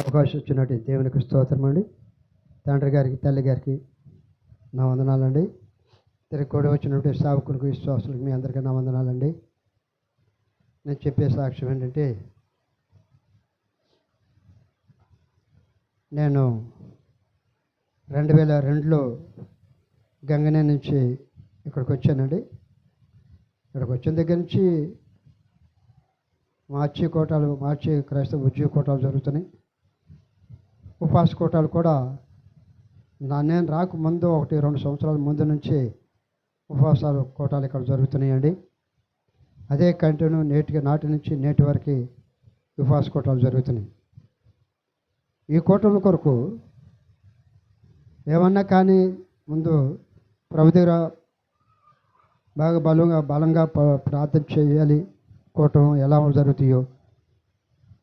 అవకాశం ఇచ్చినట్టు దేవునికి స్తోత్రం అండి. తండ్రి గారికి తల్లి గారికి నా వందనాలండి. తిరిగి కూడా వచ్చినటువంటి సావకులకు విశ్వాసులకు మీ అందరికీ నా వందనాలండి. నేను చెప్పే సాక్ష్యం ఏంటంటే నేను రెండు వేల రెండులో గంగనే నుంచి ఇక్కడికి వచ్చానండి. ఇక్కడికి వచ్చిన దగ్గర నుంచి మార్చి కోటాలు మార్చి క్రైస్తవ ఉద్యోగ కోటాలు జరుగుతున్నాయి. ఉపాసకోటాలు కూడా నా నేను రాక ముందు ఒకటి రెండు సంవత్సరాల ముందు నుంచి ఉపవాసాలు కోటాలు ఇక్కడ జరుగుతున్నాయండి. అదే కంటిన్యూ నేటికి నాటి నుంచి నేటి వరకు ఉపవాస కోటాలు జరుగుతున్నాయి. ఈ కోటల కొరకు ఏమన్నా కానీ ముందు ప్రభు దగ్గర బాగా బలంగా బలంగా ప్రార్థన చేయాలి. కోటం ఎలా జరుగుతాయో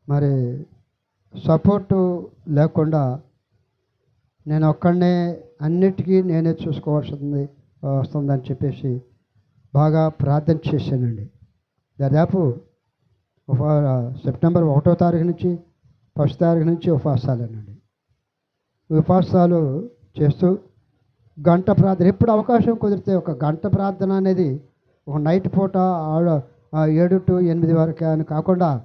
మరి సపోర్టు లేకుండా నేను ఒక్కడనే అన్నిటికీ నేనే చూసుకోవాల్సింది వస్తుందని చెప్పేసి బాగా ప్రార్థన చేశానండి. దాదాపు ఉప- సెప్టెంబర్ ఒకటో తారీఖు నుంచి ఫస్ట్ తారీఖు నుంచి ఉపవాసాలేనండి ఉపవాసాలు చేస్తూ గంట ప్రార్థన ఎప్పుడు అవకాశం కుదిరితే ఒక గంట ప్రార్థన అనేది ఒక నైట్ పూట ఆడ- ఏడు టు ఎనిమిది వరకు అని కాకుండా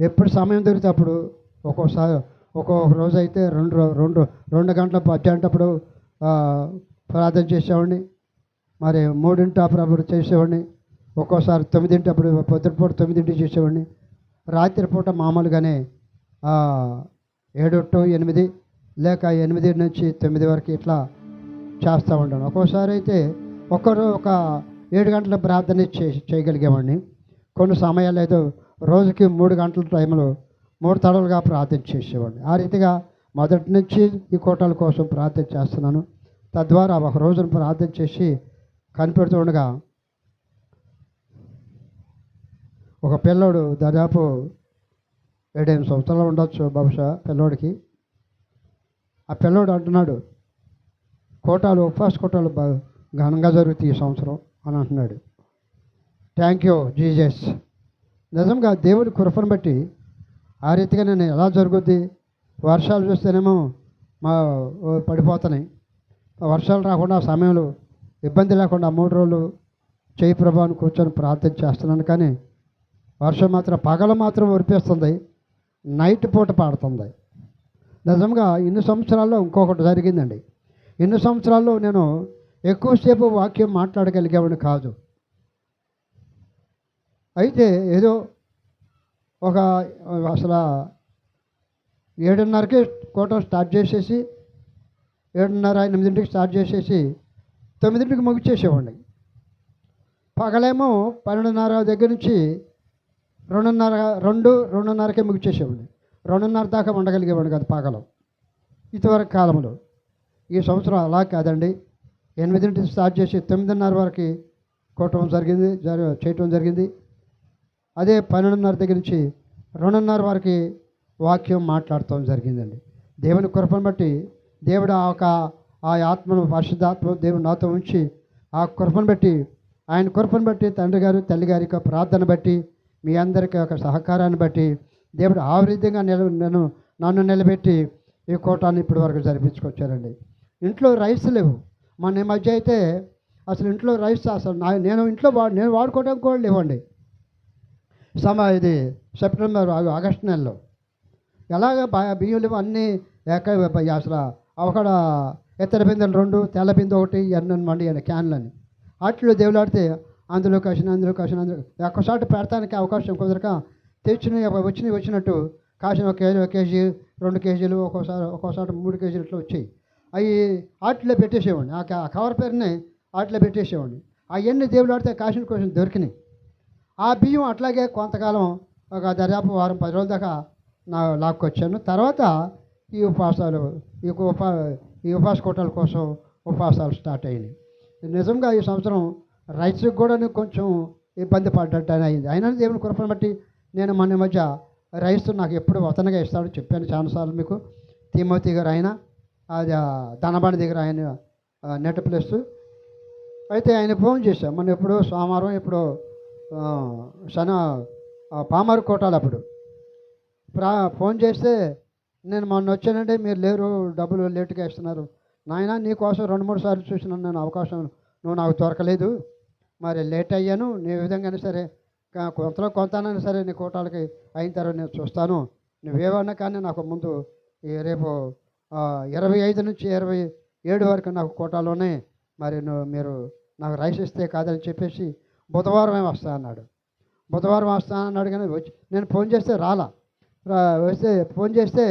ఎప్పుడు సమయం దొరికితే అప్పుడు ఒక్కోసారి ఒక్కొక్క రోజు అయితే రెండు రెండు రెండు గంటల మధ్యాహ్నప్పుడు ప్రార్థన చేసేవాడిని. మరి మూడింటి అప్పుడు చేసేవాడిని. ఒక్కోసారి తొమ్మిదింటప్పుడు పొద్దుటిపూట తొమ్మిదింటి చేసేవాడిని. రాత్రిపూట మామూలుగానే ఏడు టు ఎనిమిది లేక ఎనిమిది నుంచి తొమ్మిది వరకు ఇట్లా చేస్తూ ఉంటాను ఒక్కోసారి అయితే ఒక్కరు ఒక ఏడు గంటల ప్రార్థన చే చేయగలిగేవాడిని. కొన్ని సమయాలు అయితే రోజుకి మూడు గంటల టైంలో మూడు తడలుగా ప్రార్థన చేసేవాడిని. ఆ రీతిగా మొదటి నుంచి ఈ కోటల కోసం ప్రార్థన చేస్తున్నాను. తద్వారా ఒక రోజున ప్రార్థన చేసి కనిపెడుతుండగా ఒక పిల్లోడు దాదాపు ఏడెనిమిది సంవత్సరాలు ఉండొచ్చు బహుశా పిల్లోడికి. ఆ పిల్లోడు అంటున్నాడు కోటాలు ఉపవాస కోటాలు ఘనంగా జరుగుతాయి ఈ సంవత్సరం అని అంటున్నాడు. థ్యాంక్ యూ జీజస్ నిజంగా దేవుడి కృపను బట్టి ఆ రీతిగా నేను ఎలా జరుగుద్ది? వర్షాలు చూస్తేనేమో మా పడిపోతున్నాయి. వర్షాలు రాకుండా ఆ సమయంలో ఇబ్బంది లేకుండా మూడు రోజులు చేయి ప్రభావం కూర్చొని ప్రార్థన చేస్తున్నాను. కానీ వర్షం మాత్రం పగలు మాత్రం ఉరిపిస్తుంది నైట్ పూట పాడుతుంది. నిజంగా ఇన్ని సంవత్సరాల్లో ఇంకొకటి జరిగిందండి. ఇన్ని సంవత్సరాల్లో నేను ఎక్కువసేపు వాక్యం మాట్లాడగలిగేవాడిని కాదు. అయితే ఏదో ఒక అసలు ఏడున్నరకి కూటం స్టార్ట్ చేసేసి ఏడున్నర ఎనిమిదింటికి స్టార్ట్ చేసేసి తొమ్మిదింటికి ముగిచేసేవాడిని పగలేమో పన్నెండున్నర దగ్గర నుంచి రెండున్నర రెండు రెండున్నరకే ముగిచేసేవాడిని రెండున్నర దాకా ఉండగలిగేవాడిని కాదు పగలం. ఇదివరకు కాలంలో. ఈ సంవత్సరం అలా కాదండి. ఎనిమిదింటికి స్టార్ట్ చేసి తొమ్మిదిన్నర వరకు కొట్టడం జరిగింది జరి చేయటం జరిగింది. అదే పన్నెండున్నర దగ్గర నుంచి రెండున్నర వరకు వాక్యం మాట్లాడటం జరిగిందండి. దేవుని కృపను బట్టి దేవుడు ఆ ఒక ఆ ఆత్మను పరిశుద్ధాత్మ దేవుడు నాతో ఉంచి ఆ కృపను బట్టి ఆయన కృపను బట్టి తండ్రి గారు తల్లి గారి యొక్క ప్రార్థన బట్టి మీ అందరికీ ఒక సహకారాన్ని బట్టి దేవుడు ఆ విధంగా నిల నన్ను నన్ను నిలబెట్టి ఈ కోటాన్ని ఇప్పటి వరకు జరిపించుకొచ్చారండి. ఇంట్లో రైస్ లేవు. మొన్న ఈ మధ్య అయితే అసలు ఇంట్లో రైస్ అసలు నా నేను ఇంట్లో వా నేను వాడుకోవడానికి కూడా లేవండి. సమ ఇది సెప్టెంబర్ ఆగస్టు నెలలో. ఎలాగ బియ్యం అన్నీ ఎక్కడ అసలు అక్కడ ఎత్తర బిందెలు రెండు తెల్ల బిందె ఒకటి ఎన్నో మండి అని క్యాన్లని వాటిలో దేవులాడితే అందులో కాసిన అందులో కాసిన అందులో ఒక్కసారి పెడతానికి అవకాశం కుదరక తెచ్చిన వచ్చినవి వచ్చినట్టు కాసిన ఒక కేజీ ఒక కేజీ రెండు కేజీలు ఒక్కోసారి ఒక్కోసారి మూడు కేజీలు ఇట్లా వచ్చాయి. అవి ఆటిలో పెట్టేసేవాడిని. ఆ కవర్ పేరుని వాటిలో పెట్టేసేవాడిని. అవన్నీ దేవులాడితే కాసిన కోసం దొరికినాయి. ఆ బియ్యం అట్లాగే కొంతకాలం ఒక దర్యాపు వారం పది రోజుల దాకా నా లాక్కొచ్చాను. తర్వాత ఈ ఉపవాసాలు ఈ ఉపా ఈ ఉపవాస కూటల కోసం ఉపవాసాలు స్టార్ట్ అయినాయి. నిజంగా ఈ సంవత్సరం రైతులకు కూడా నేను కొంచెం ఇబ్బంది పడ్డట్టు అని అయింది. అయినా దేవుని కృపను బట్టి నేను మన మధ్య రైస్ నాకు ఎప్పుడు వతనగా ఇస్తాడు చెప్పాను చాలాసార్లు మీకు. తిమ్మతి గారు ఆయన అది ఆ ధనబాణి దగ్గర ఆయన నెట్ ప్లస్. అయితే ఆయన ఫోన్ చేశాం మనం ఎప్పుడో సోమవారం ఎప్పుడో ఆ, శన ఆ, కోటాలు అప్పుడు. ప్రా ఫోన్ చేస్తే నేను మొన్న వచ్చానండి మీరు లేరు డబ్బులు లేటుగా ఇస్తున్నారు నాయన నీకోసం రెండు మూడు సార్లు చూసినాను నేను అవకాశం నువ్వు నాకు దొరకలేదు. మరి లేట్ అయ్యాను నీ విధంగానే సరే కొంతలో కొంతనైనా సరే నీ కోటాలకి అయిన తర్వాత నేను చూస్తాను. నువ్వేమన్నా కానీ నాకు ముందు రేపు ఇరవై ఐదు నుంచి ఇరవై ఏడు వరకు నాకు కోటాలోనే మరి నువ్వు మీరు నాకు రైస్ ఇస్తే కాదని చెప్పేసి బుధవారం వస్తా అన్నాడు. బుధవారం వస్తా అన్నాడు కానీ వచ్చి నేను ఫోన్ చేస్తే రాలా. వస్తే ఫోన్ చేస్తే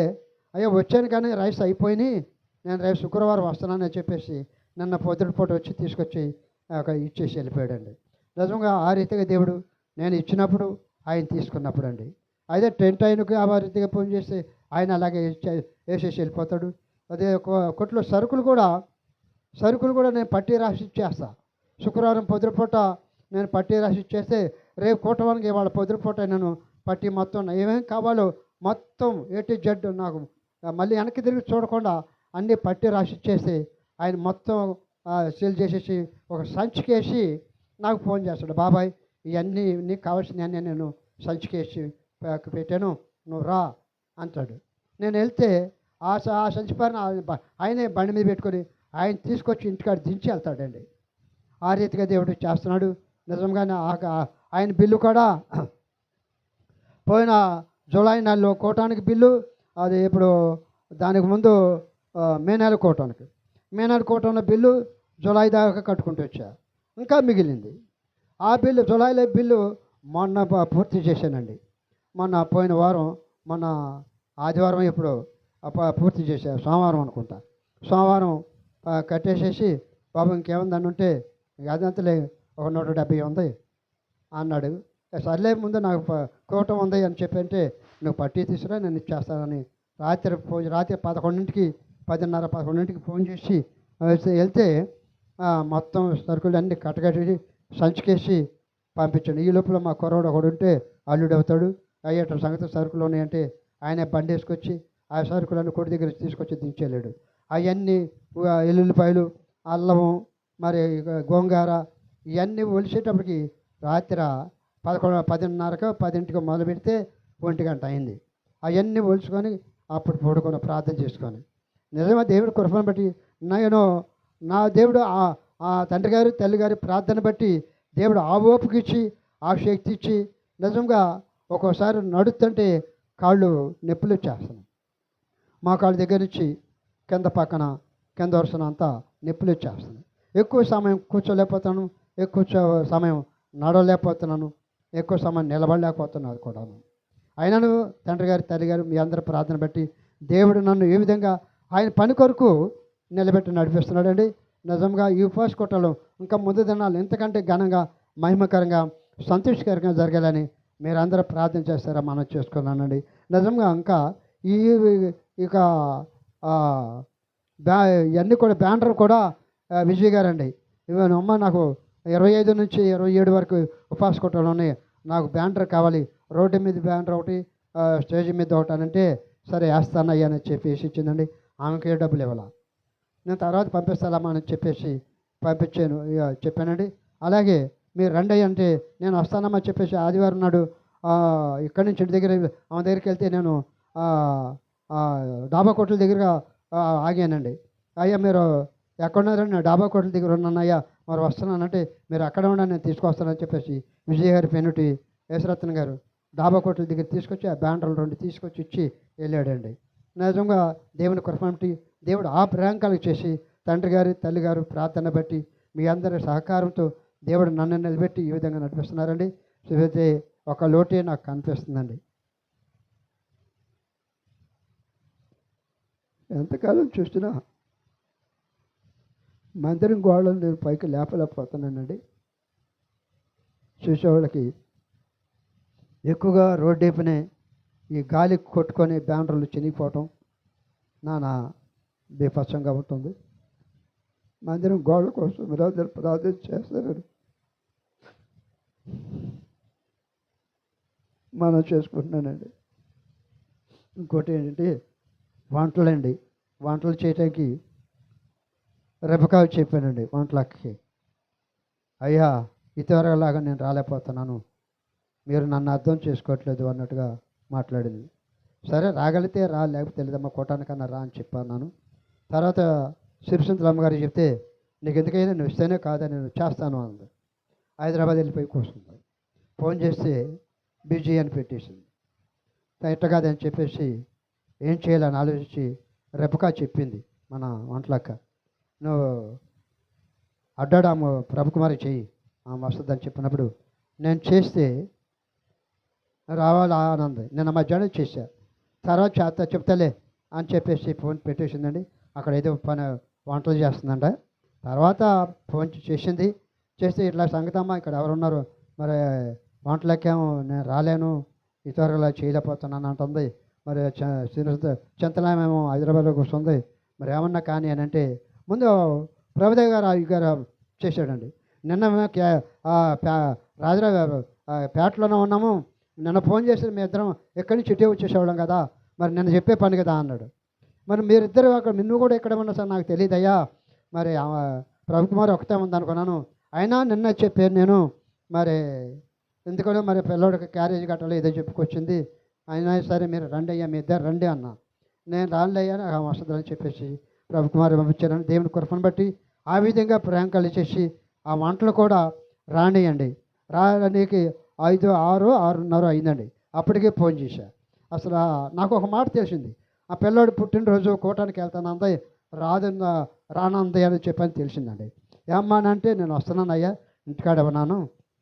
అయ్యో వచ్చాను కానీ రైస్ అయిపోయినాయి. నేను రేపు శుక్రవారం వస్తున్నానని చెప్పేసి నిన్న పొద్దుటి పూట వచ్చి తీసుకొచ్చి ఒక ఇచ్చేసి వెళ్ళిపోయాడండి. నిజంగా ఆ రీతిగా దేవుడు నేను ఇచ్చినప్పుడు ఆయన తీసుకున్నప్పుడు అండి అదే టెంట్ ఆయనకు ఆ రీతిగా ఫోన్ చేస్తే ఆయన అలాగే వేసేసి వెళ్ళిపోతాడు. అదే కొట్లో సరుకులు కూడా సరుకులు కూడా నేను పట్టి రాసి ఇచ్చేస్తా. శుక్రవారం పొద్దున పూట నేను పట్టి రాసి ఇచ్చేస్తే రేపు కూటవానికి ఇవాళ పొద్దున పూట నేను పట్టి మొత్తం ఏమేం కావాలో మొత్తం ఏ టు జెడ్ నాకు. మళ్ళీ వెనక్కి తిరిగి చూడకుండా అన్నీ పట్టి రాసి ఇచ్చేసి ఆయన మొత్తం సీల్ చేసేసి ఒక సంచికేసి నాకు ఫోన్ చేస్తాడు. బాబాయ్ ఇవన్నీ నీకు కావాల్సినవన్నీ నేను సంచికేసి పెట్టాను. నువ్వు రా అంటాడు. నేను వెళ్తే ఆ ఆ సంచి పైన ఆయనే బండి మీద పెట్టుకొని ఆయన తీసుకొచ్చి ఇంటికాడ దించి వెళ్తాడండి. ఆ రీతిగా దేవుడు చేస్తున్నాడు. నిజంగానే ఆయన బిల్లు కూడా పోయిన జూలై నెలలో కోటానికి బిల్లు అది ఇప్పుడు దానికి ముందు మే నెల కోటానికి. మే నెల కోటంలో బిల్లు జూలై దాకా కట్టుకుంటూ వచ్చా. ఇంకా మిగిలింది. ఆ బిల్లు జూలైలో బిల్లు మొన్న పూర్తి చేశానండి. మొన్న పోయిన వారం మొన్న ఆదివారం ఇప్పుడు ప- పూర్తి చేశా. సోమవారం అనుకుంటా. సోమవారం కట్టేసేసి బాబు ఇంకేముందని ఉంటే అదంతలే ఒక నూట డెబ్బై ఉంది. అన్నాడు. సర్లే ముందు నాకు కూటం ఉంది అని చెప్పి అంటే నువ్వు పట్టి తీసుకురా నేను ఇచ్చేస్తానని. రాత్రి ఫోన్ రాత్రి పదకొండింటికి పదిన్నర పదకొండింటికి ఫోన్ చేసి వెళ్తే- వెళ్తే మొత్తం సరుకులు అన్నీ కట్టగట్టి సంచికేసి పంపించాడు. ఈ లోపల మా కుర్రోడు ఒకడు ఉంటే అల్లుడు అవుతాడు అయ్యేట సంగతి సరుకులు ఉన్నాయంటే ఆయన బండి వేసుకొచ్చి ఆ సరుకులన్నీ కొడి దగ్గర తీసుకొచ్చి దించేళ్ళాడు అవన్నీ ఎల్లుల్లిపాయలు అల్లము మరి గోంగార ఇవన్నీ ఒలిసేటప్పటికి రాత్రి పదకొండు పదిన్నరకు పదింటికి మొదలు పెడితే ఒంటి గంట అయింది. అవన్నీ ఒలుచుకొని అప్పుడు పడుకొని ప్రార్థన చేసుకొని. నిజమే దేవుడు కృపను బట్టి నేను నా దేవుడు ఆ- ఆ తండ్రి గారు తల్లి గారి ప్రార్థన బట్టి దేవుడు ఆ ఓపుకి ఇచ్చి ఆ శక్తి ఇచ్చి నిజంగా ఒక్కోసారి నడుస్తుంటే కాళ్ళు నొప్పులు వచ్చేస్తున్నాయి. మా కాళ్ళ దగ్గర నుంచి కింద పక్కన కింద వరుసన అంతా నొప్పులు వచ్చేస్తుంది ఎక్కువ సమయం కూర్చోలేకపోతాను ఎక్కువ సమయం నడవలేకపోతున్నాను ఎక్కువ సమయం నిలబడలేకపోతున్నాను కూడాను. అయినను తండ్రి గారి తల్లి గారు మీ అందరి ప్రార్థన పెట్టి దేవుడు నన్ను ఏ విధంగా ఆయన పని కొరకు నిలబెట్టి నడిపిస్తున్నాడండి. నిజంగా ఈ ఉపవాస కొట్టలో ఇంకా ముందు దినాలు ఎంతకంటే ఘనంగా మహిమకరంగా సంతోషకరంగా జరగాలని మీరందరూ ప్రార్థన చేస్తారా మనం చేసుకున్నానండి. నిజంగా ఇంకా ఈ ఇక బ్యా ఇవన్నీ కూడా బ్యానర్ కూడా విజయ్ గారండి. ఇవన్నీ అమ్మ నాకు ఇరవై ఐదు నుంచి ఇరవై ఏడు వరకు ఉపవాస కొట్టలు ఉన్నాయి. నాకు బ్యానర్ కావాలి. రోడ్డు మీద బ్యానర్ ఒకటి స్టేజ్ మీద ఒకటి అని అంటే సరే వేస్తానయ్యా అని చెప్పేసి ఇచ్చిందండి. ఆమెకి ఏ డబ్బులు ఇవ్వాల? నేను తర్వాత పంపిస్తానమ్మా అని చెప్పేసి పంపించాను. చెప్పానండి. అలాగే మీరు రండి అంటే నేను వస్తానమ్మా చెప్పేసి ఆదివారం నాడు ఇక్కడి నుంచి ఇంటి దగ్గర ఆమె దగ్గరికి వెళ్తే నేను డాబా కోట్ల దగ్గర ఆగానండి. అయ్యా మీరు ఎక్కడున్నారండి? ఉన్నారండి డాబా కోట్ల దగ్గర ఉన్నాను అయ్యా మరి వస్తున్నానంటే మీరు అక్కడ ఉండండి నేను తీసుకొస్తానని చెప్పేసి విజయ్ గారి పెనుటి యేసరత్న గారు డాబా కోట్ల దగ్గర తీసుకొచ్చి ఆ బ్యాండర్లు రెండు తీసుకొచ్చి ఇచ్చి వెళ్ళాడండి. నిజంగా దేవుని కృపంటి దేవుడు ఆ ప్రయాంకాలు చేసి తండ్రి గారి తల్లి గారు ప్రార్థన బట్టి మీ అందరి సహకారంతో దేవుడు నన్ను నిలబెట్టి ఈ విధంగా నడిపిస్తున్నారండి. సో అయితే ఒక లోటే నాకు కనిపిస్తుందండి. ఎంతకాలం చూసినా మందిరం గోడలు నేను పైకి లేపలేకపోతున్నానండి. చూసేవాళ్ళకి ఎక్కువగా రోడ్డు ఈ గాలి కొట్టుకొని బ్యానర్లు చినిగిపోవటం నానా బీభత్సంగా ఉంటుంది. మందిరం గోడల కోసం మీరందరూ ప్రార్థన చేస్తారు మనం చేసుకుంటున్నానండి. ఇంకోటి ఏంటంటే వంటలండి. వంటలు చేయటానికి రెపకాయ చెప్పానండి వంటలకి అయ్యా ఇతవరలాగా నేను రాలేకపోతున్నాను. మీరు నన్ను అర్థం చేసుకోవట్లేదు అన్నట్టుగా మాట్లాడింది. సరే రాగలిగితే రా లేకపోతే తెలియదమ్మా కోటానికన్నా రా అని చెప్పాను తర్వాత సిరిసంతుల అమ్మగారికి చెప్తే నీకు ఎందుకైనా నువ్వు ఇస్తేనే కాదని నేను చేస్తాను అంది. హైదరాబాద్ వెళ్ళిపోయి కూర్చుంది. ఫోన్ చేస్తే బిజీ అని పెట్టేసింది. ఎట్ట కాదని చెప్పేసి ఏం చేయాలని ఆలోచించి రెపకా చెప్పింది మన వంటలక్క నువ్వు అడ్డాడు ఆమె ప్రభుకుమారి చెయ్యి. ఆమె వస్తుందని చెప్పినప్పుడు నేను చేస్తే రావాలా ఆనంద్ నేను మధ్యాహ్నం చేశా. తర్వాత చేత చెప్తాలే అని చెప్పేసి ఫోన్ పెట్టేసిందండి. అక్కడ ఏదో పని వంటలు చేస్తుందంట. తర్వాత ఫోన్ చేసింది. చేస్తే ఇట్లా సంగతమ్మ ఇక్కడ ఎవరున్నారు? మరి వంటలకేమో నేను రాలేను. ఇతరులా చేయలేకపోతున్నాను అంటుంది. మరి చింతలామేమో హైదరాబాద్లోకి వస్తుంది. మరి ఏమన్నా కానీ అని అంటే ముందు ప్రభుదేవ్ గారు గారు చేశాడండి. నిన్న క్యా పే- పేటలోనే ఉన్నాము. నిన్న ఫోన్ చేసి మీ ఇద్దరం ఎక్కడి నుంచి ఇటే వచ్చేసేవాళ్ళం కదా మరి నిన్న చెప్పే పని కదా అన్నాడు. మరి మీరిద్దరు అక్కడ నిన్ను కూడా ఎక్కడ ఉన్నా సార్ నాకు తెలియదయ్యా. మరి ప్రభు ప్రభుకుమార్ ఒకటే ఉందనుకున్నాను. అయినా నిన్న చెప్పాను నేను మరి ఎందుకనో మరి పిల్లోడికి క్యారేజ్ కట్టాలి ఏదో చెప్పుకొచ్చింది. అయినా సరే మీరు రండి అయ్యా మీ ఇద్దరు రండి అన్న. నేను రానులయ్యా నాకు వస్తుందని చెప్పేసి రవికుమారి పంపించారని దేవుని కృపను బట్టి ఆ విధంగా ప్రియాంకలు చేసి ఆ వంటలు కూడా రానియండి. రానికి ఐదు ఆరు ఆరున్నర అయిందండి. అప్పటికే ఫోన్ చేశా. అసలు నాకు ఒక మాట తెలిసింది. ఆ పిల్లోడు పుట్టినరోజు కోటానికి వెళ్తాను అందే రాదన్న రానంది అని చెప్పని తెలిసిందండి. ఏమ్మానంటే నేను వస్తున్నాను అయ్యా ఇంటికాడ ఉన్నాను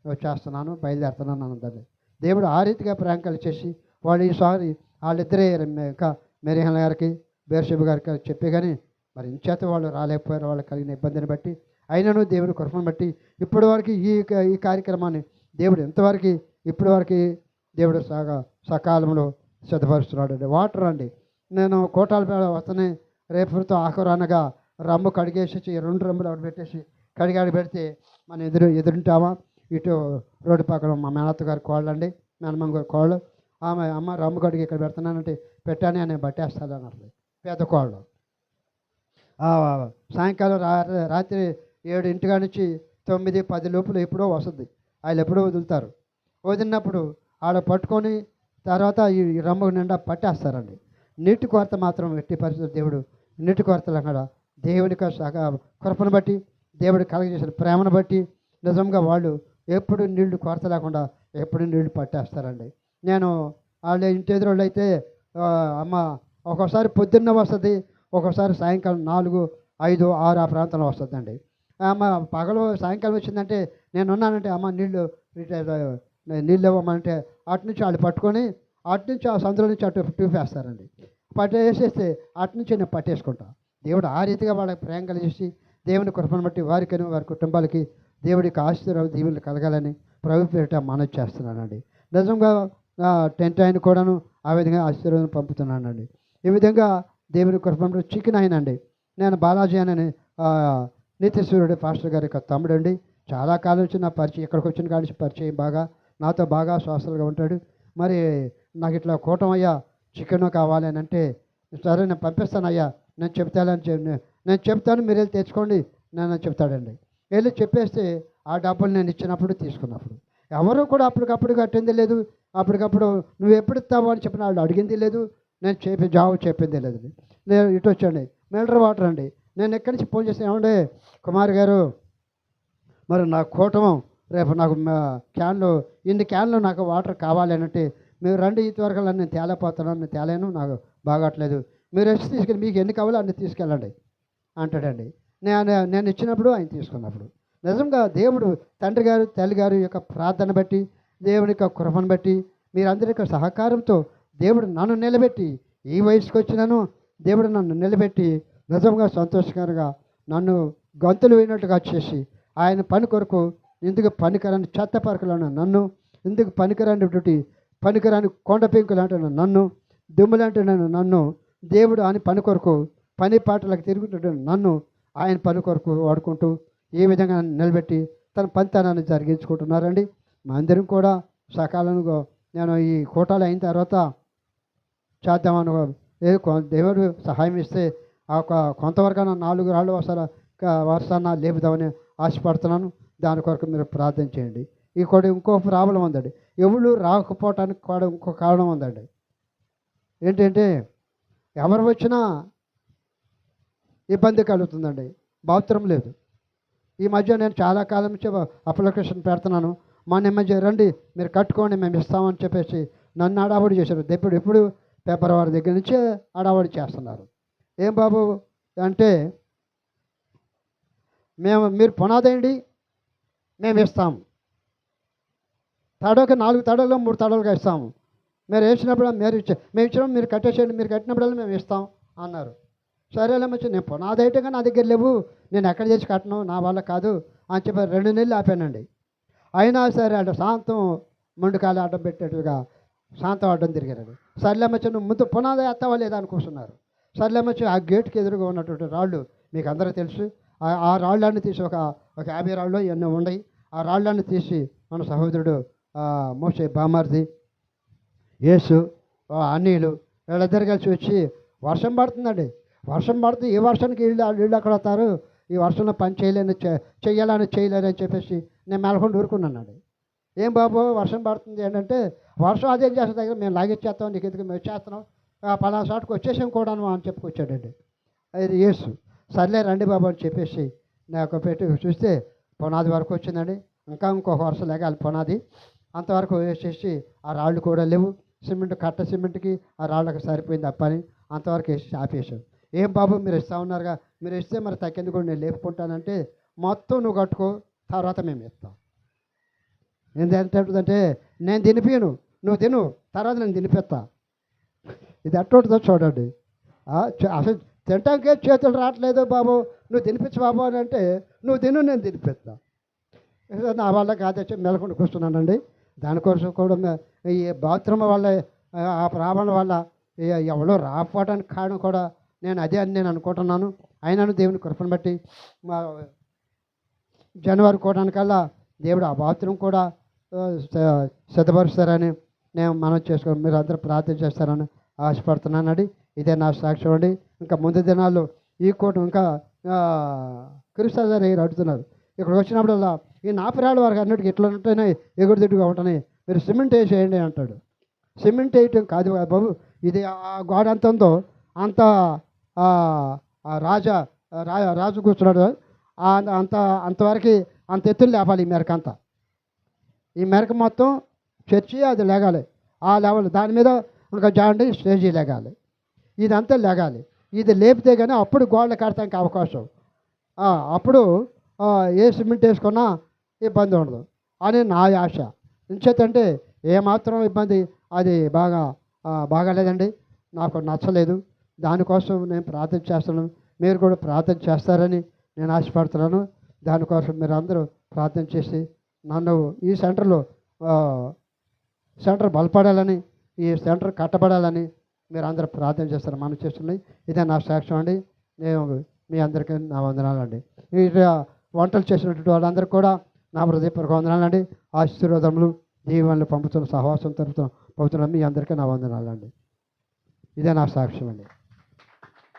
వచ్చేస్తున్నాను బయలుదేరుతున్నాను అన్నదండి దేవుడు ఆ రీతిగా ప్రియాంకలు చేసి వాళ్ళు ఈసారి వాళ్ళిద్దరే ఇంకా మేరీహన్ గారికి బేర్షబు గారికి చెప్పి కానీ మరి ఇంచేత వాళ్ళు రాలేకపోయారు వాళ్ళకి కలిగిన ఇబ్బందిని బట్టి అయినను దేవుడి కృపను బట్టి ఇప్పటి వరకు ఈ ఈ కార్యక్రమాన్ని దేవుడు ఎంతవరకు ఇప్పటి వరకు దేవుడు సగా సకాలంలో సిద్ధపరుస్తున్నాడు అండి వాటర్ అండి. నేను కోటాల మీద వస్తనే రేపుతో ఆఖరు అనగా రమ్ము కడిగేసి రెండు రమ్ములు అక్కడ పెట్టేసి కడిగాడి పెడితే మన ఎదురు ఎదురుంటామా? ఇటు రోడ్డు పక్కన మా మేనత్త గారి కోళ్ళు అండి. మేనమ్మ గారి కోళ్ళు. ఆమె అమ్మ రమ్ము కడిగి ఇక్కడ పెడుతున్నానంటే పెట్టానే అని బట్టేస్తాను అన్నది పేద కోళ్ళు. సాయంకాలం రా రాత్రి ఏడు ఇంటిగా నుంచి తొమ్మిది పది లోపల ఎప్పుడో వస్తుంది. వాళ్ళు ఎప్పుడో వదులుతారు. వదిలినప్పుడు ఆడ పట్టుకొని తర్వాత ఈ రమ్ము నిండా పట్టేస్తారండి. నీటి కొరత మాత్రం ఎట్టి పరిస్థితి దేవుడు నీటి కొరత లేకుండా దేవుని యొక్క కృపను బట్టి దేవుడు కలగజేసిన ప్రేమను బట్టి నిజంగా వాళ్ళు ఎప్పుడు నీళ్ళు కొరత లేకుండా ఎప్పుడు నీళ్ళు పట్టేస్తారండి. నేను వాళ్ళ ఇంటి ఎదురోళ్ళు అయితే అమ్మ ఒక్కోసారి పొద్దున్న వస్తుంది ఒక్కోసారి సాయంకాలం నాలుగు ఐదు ఆరు ఆ ప్రాంతంలో వస్తుందండి. అమ్మ పగలు సాయంకాలం వచ్చిందంటే నేను ఉన్నానంటే అమ్మ నీళ్ళు నీళ్ళు ఇవ్వమంటే అటు నుంచి వాళ్ళు పట్టుకొని అటు నుంచి ఆ సందులో నుంచి అటు చూపేస్తారండి పట్టేసేస్తే అటు నుంచి నేను పట్టేసుకుంటాను దేవుడు ఆ రీతిగా వాళ్ళకి ప్రేమ కలిగేసి దేవుని కృపను బట్టి వారికైనా వారి కుటుంబాలకి దేవుడికి ఆశీర్వాద దీవులు కలగాలని ప్రభు పేరిట మనవి చేస్తున్నానండి. నిజంగా టెంట్ ఆయన కూడాను ఆ విధంగా ఆశీర్వాదం పంపుతున్నానండి. ఈ విధంగా దేవుని కృపంలో చికెన్ అయినండి నేను బాలాజీ అని నితీశ్వరుడు పాస్టర్ గారి యొక్క తమ్ముడండి. చాలా కాలం నుంచి నా పరిచయం ఇక్కడికి వచ్చిన కాడి నుంచి పరిచయం బాగా నాతో బాగా శ్వాసలుగా ఉంటాడు. మరి నాకు ఇట్లా కూటమయ్యా చికెన్ కావాలి అని అంటే సరే నేను పంపిస్తాను అయ్యా నేను చెప్తానని నేను చెప్తాను మీరు వెళ్ళి తెచ్చుకోండి నేను చెప్తాడండి. వెళ్ళి చెప్పేస్తే ఆ డబ్బులు నేను ఇచ్చినప్పుడు తీసుకున్నప్పుడు. ఎవరు కూడా అప్పటికప్పుడు కట్టింది లేదు. అప్పటికప్పుడు నువ్వు ఎప్పుడు ఇస్తావు అని చెప్పిన వాళ్ళు అడిగింది లేదు. నేను చెప్పి జాబ్ చెప్పిందే లేదు నేను ఇటు వచ్చండి మినరల్ వాటర్ అండి. నేను ఎక్కడి నుంచి ఫోన్ చేసి ఏమండి? కుమార్ గారు మరి నా కూటమం రేపు నాకు మా క్యాన్లు ఇన్ని క్యాన్లు నాకు వాటర్ కావాలి అని మీరు రండి ఈ త్వరగా నేను తేలేకపోతున్నాను నేను తేలేను నాకు బాగట్లేదు మీరు వచ్చి తీసుకెళ్ళి మీకు ఎన్ని కావాలో అన్ని తీసుకెళ్ళండి అంటాడండి. నేను నేను ఇచ్చినప్పుడు ఆయన తీసుకున్నప్పుడు. నిజంగా దేవుడు తండ్రి గారు తల్లి గారు యొక్క ప్రార్థన బట్టి దేవుని యొక్క కృపను బట్టి మీరందరి యొక్క సహకారంతో దేవుడు నన్ను నిలబెట్టి ఈ వయసుకు వచ్చినాను దేవుడు నన్ను నిలబెట్టి నిజంగా సంతోషకరంగా నన్ను గంతులు వేయినట్టుగా చేసి ఆయన పని కొరకు ఇందుకు పనికిరాని చెత్త పరకలను నన్ను ఇందుకు పనికిరానిటువంటి పనికిరాని కొండ పెంకులు అంటున్న నన్ను దుమ్ములంటే నన్ను నన్ను దేవుడు ఆయన పని కొరకు పని పాటలకు తిరుగుతుంటే నన్ను ఆయన పని కొరకు వాడుకుంటూ ఏ విధంగా నిలబెట్టి తన పంతనాన్ని జరిగించుకుంటున్నారండి. మా అందరం కూడా సకాలంలో నేను ఈ కోటాలు అయిన తర్వాత చేద్దామని ఏ కొ- దేవుడు సహాయం ఇస్తే ఆ ఒక కొంతవరకు నాలుగు రాళ్ళు వరుసల వరుసన లేపుదామని ఆశపడుతున్నాను. దాని కొరకు మీరు ప్రార్థన చేయండి. ఈ కూడా ఇంకో ప్రాబ్లం ఉందండి. ఎవరు రాకపోవటానికి కూడా ఇంకో కారణం ఉందండి. ఏంటంటే ఎవరు వచ్చినా ఇబ్బంది కలుగుతుందండి. బాత్రూమ్ లేదు. ఈ మధ్య నేను చాలా కాలం నుంచి అప్లికేషన్ పెడుతున్నాను. మా ఈ మధ్య రండి మీరు కట్టుకోండి మేము ఇస్తామని చెప్పేసి నన్ను అడాబడి చేశారు. ఇప్పుడు ఎప్పుడు పేపర్ ఫిబ్రవరి దగ్గర నుంచి అడావడి చేస్తున్నారు. ఏం బాబు? అంటే మేము మీరు పునాదేయండి మేము ఇస్తాము. తడవకి నాలుగు తడవలు మూడు తడవలుగా ఇస్తాము. మీరు వేసినప్పుడు మీరు ఇచ్చే మేము ఇచ్చినప్పుడు మీరు కట్టేసేయండి మీరు కట్టినప్పుడల్లా మేము ఇస్తాం అన్నారు. సరేలే మంచి నేను పునాదేయటంగా నా దగ్గర లేవు. నేను ఎక్కడ చేసి కట్టను? నా వల్ల కాదు అని చెప్పి రెండు నెలలు ఆపానండి. అయినా సరే అటు శాంతం మొండుకాలు అడ్డం పెట్టేట్టుగా శాంతం అడ్డం తిరిగారు సర్లే నువ్వు ముందు పునాది ఎత్తావా లేదా అనుకుంటున్నారు సర్లే ఆ గేట్కి ఎదురుగా ఉన్నటువంటి రాళ్ళు మీకు అందరూ తెలుసు. ఆ- ఆ రాళ్ళని తీసి ఒక ఒక యాభై రాళ్ళు ఎన్నో ఉన్నాయి. ఆ రాళ్ళని తీసి మన సహోదరుడు మోసే బామార్ది యేసు అన్నీలు వీళ్ళిద్దరు కలిసి వచ్చి వర్షం పడుతుందండి. వర్షం పడుతుంది ఈ వర్షానికి వీళ్ళు వీళ్ళు అక్కడ వస్తారు? ఈ వర్షంలో పని చేయలేని చేయాలని చెయ్యాలని చేయలేని అని చెప్పేసి నేను మెలకొని ఊరుకున్నానండి. ఏం బాబు వర్షం పడుతుంది ఏంటంటే వర్షం అదేం చేస్తుంది దగ్గర మేము లాగిచ్చేస్తాం నీకు ఎందుకు మేము వచ్చేస్తున్నాం పలానా చోటుకు వచ్చేసాం కూడాను అని చెప్పుకొచ్చాడండి అది యేసు. సర్లే రండి బాబు అని చెప్పేసి నాకు పెట్టి చూస్తే పునాది వరకు వచ్చిందండి. ఇంకా ఇంకొక వరుస లేగాలి పునాది. అంతవరకు వేసేసి ఆ రాళ్ళు కూడా లేవు. సిమెంట్ కట్ట సిమెంట్కి ఆ రాళ్ళకి సరిపోయింది ఆ పని. అంతవరకు వేసి ఆపేసాం ఏం బాబు మీరు ఇస్తా ఉన్నారుగా? మీరు ఇస్తే మరి తగ్గేందుకు కూడా నేను లేపుకుంటానంటే మొత్తం నువ్వు కట్టుకో తర్వాత మేము ఇస్తాం. ఏంటంటే నేను తినిపియను నువ్వు తిను తర్వాత నేను తినిపిస్తా. ఇది అట్టోటితో చూడండి. అసలు తినటానికే చేతులు రావట్లేదు బాబు. నువ్వు తినిపించు బాబు అని అంటే నువ్వు తిను నేను తినిపిస్తా. నా వల్ల కాదు మెలకుండా కూర్చున్నానండి. దానికోసం కూడా ఈ బాత్రూమ్ వల్ల ఆ ప్రాబ్లం వల్ల ఎవరో రాకపోవడానికి కారణం కూడా నేను అదే అని నేను అనుకుంటున్నాను. అయినాను దేవుని కృపను బట్టి మా జనవరి కోటానికల్లా దేవుడు ఆ బాత్రూమ్ కూడా సిద్ధపరుస్తారని నేను మనం చేసుకో మీరు అందరూ ప్రార్థన చేస్తారని ఆశపడుతున్నానండి ఇదే నా సాక్ష్యం అండి. ఇంకా ముందు దినాల్లో ఈ కోట ఇంకా క్రిస్తాదారు అడుగుతున్నారు. ఇక్కడ వచ్చినప్పుడల్లా ఈ నాపిరాడు వారికి అన్నిటికీ ఇట్లా ఉంటేనే ఎగుడు దిడ్డుగా ఉంటున్నాయి మీరు సిమెంట్ వేసేయండి అంటాడు. సిమెంట్ వేయటం కాదు బాబు ఇది ఆ గోడ ఎంత ఉందో అంత రాజా రా రాజు కూర్చున్నాడు అంత అంతవరకు అంత ఎత్తులు లేపాలి ఈ మేరకు అంతా ఈ మేరకు మొత్తం చర్చి అది లేగాలి. ఆ లెవెల్ దాని మీద ఇంకా జాండి స్టేజీ లేగాలి. ఇదంతా లేగాలి. ఇది లేపితే కానీ అప్పుడు గోడలు కడతానికి అవకాశం. అప్పుడు ఏ సిమెంట్ వేసుకున్నా ఇబ్బంది ఉండదు అని నా ఆశ. ఇంచేతంటే ఏమాత్రం ఇబ్బంది అది బాగా బాగాలేదండి. నాకు నచ్చలేదు. దానికోసం నేను ప్రార్థన చేస్తున్నాను మీరు కూడా ప్రార్థన చేస్తారని నేను ఆశపడుతున్నాను. దానికోసం మీరు అందరూ ప్రార్థన చేసి నన్ను ఈ సెంటర్లో సెంటర్ బలపడాలని ఈ సెంటర్ కట్టబడాలని మీరు అందరూ ప్రార్థన చేస్తారు మనం చేస్తున్నాయి. ఇదే నా సాక్ష్యం అండి. నేను మీ అందరికీ నా వందనాలండి. ఈ వంటలు చేసినటువంటి వాళ్ళందరూ కూడా నా హృదయపూర్వక వందనాలండి. ఆశీర్వాదములు దీవెనలు పంపుతున్న సహవాసం తరుపుతున్న పంపుతున్న మీ అందరికీ నా వందనాలండి. ఇదే నా సాక్ష్యం అండి.